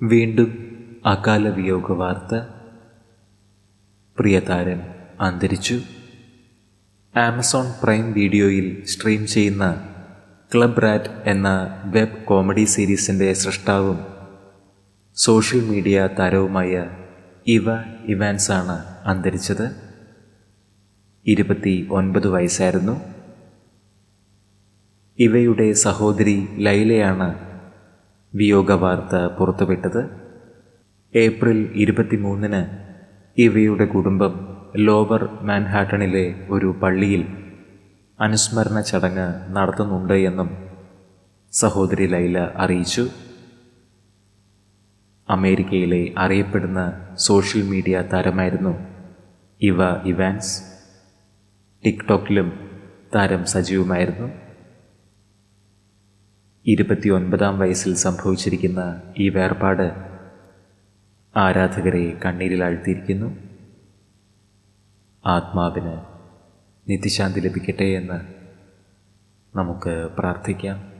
വീണ്ടും അകാല വിയോഗ വാർത്ത പ്രിയതാരൻ അന്തരിച്ചു. ആമസോൺ പ്രൈം വീഡിയോയിൽ സ്ട്രീം ചെയ്യുന്ന ക്ലബ് റാറ്റ് എന്ന വെബ് കോമഡി സീരീസിന്റെ സൃഷ്ടാവും സോഷ്യൽ മീഡിയ താരവുമായ ഇവ ഇവാൻസാണ് അന്തരിച്ചത്. ഇരുപത്തി ഒൻപത് വയസ്സായിരുന്നു. ഇവയുടെ സഹോദരി ലൈലയാണ് വിയോഗ വാർത്ത പുറത്തുവിട്ടത് ഏപ്രിൽ ഇരുപത്തിമൂന്നിന് ഇവയുടെ കുടുംബം ലോവർ മാൻഹാട്ടണിലെ ഒരു പള്ളിയിൽ അനുസ്മരണ ചടങ്ങ് നടത്തുന്നുണ്ട് എന്നും സഹോദരി ലൈല അറിയിച്ചു. അമേരിക്കയിലെ അറിയപ്പെടുന്ന സോഷ്യൽ മീഡിയ താരമായിരുന്നു ഇവ ഇവാൻസ്. ടിക്ടോക്കിലും താരം സജീവമായിരുന്നു. ഇരുപത്തിയൊൻപതാം വയസ്സിൽ സംഭവിച്ചിരിക്കുന്ന ഈ വേർപാട് ആരാധകരെ കണ്ണീരിൽ ആഴ്ത്തിയിരിക്കുന്നു. ആത്മാവിന് നിത്യശാന്തി ലഭിക്കട്ടെ എന്ന് നമുക്ക് പ്രാർത്ഥിക്കാം.